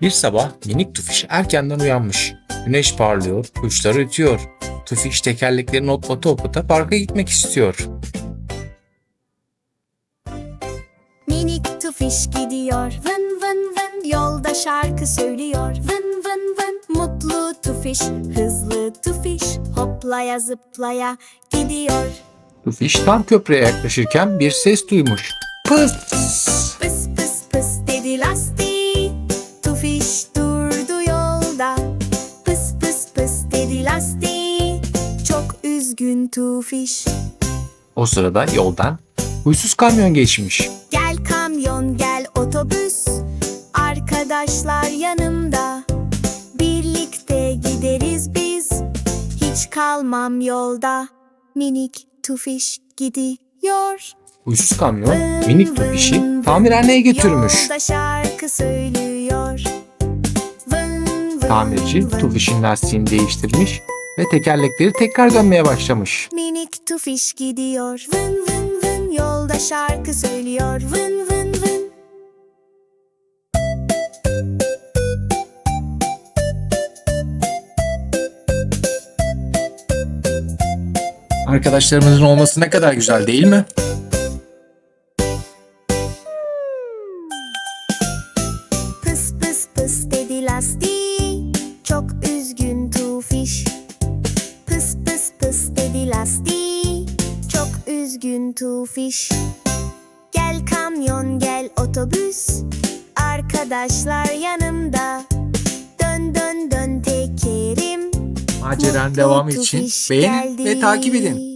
Bir sabah minik Tufiş erkenden uyanmış. Güneş parlıyor, kuşlar ötüyor. Tufiş tekerleklerini hoplata hoplata parka gitmek istiyor. Minik tufiş gidiyor vın vın vın Yolda şarkı söylüyor vın vın vın Mutlu tufiş hızlı tufiş Hoplaya zıplaya gidiyor Tufiş tam köprüye yaklaşırken bir ses duymuş. Pıs! Lastiği. Çok üzgün tufiş. O sırada yoldan huysuz kamyon geçmiş. Gel kamyon gel otobüs. Arkadaşlar yanımda. Birlikte gideriz biz. Hiç kalmam yolda. Minik tufiş gidiyor. Huysuz kamyon minik Tufiş'i tamirhaneye götürmüş. Yolda şarkı söylüyor Tamirci. Tufiş'in lastiğini değiştirmiş ve tekerlekleri tekrar dönmeye başlamış. Minik tufiş gidiyor Vın vın vın Yolda şarkı söylüyor Vın vın vın Arkadaşlarımızın olması ne kadar güzel değil mi? Pıs pıs pıs dedi lastiği lastiği Çok üzgün tufiş. Gel kamyon gel otobüs. Arkadaşlar yanımda. Dön dön dön tekerim. Maceranın Mutlu devamı için. Beğenin ve takip edin.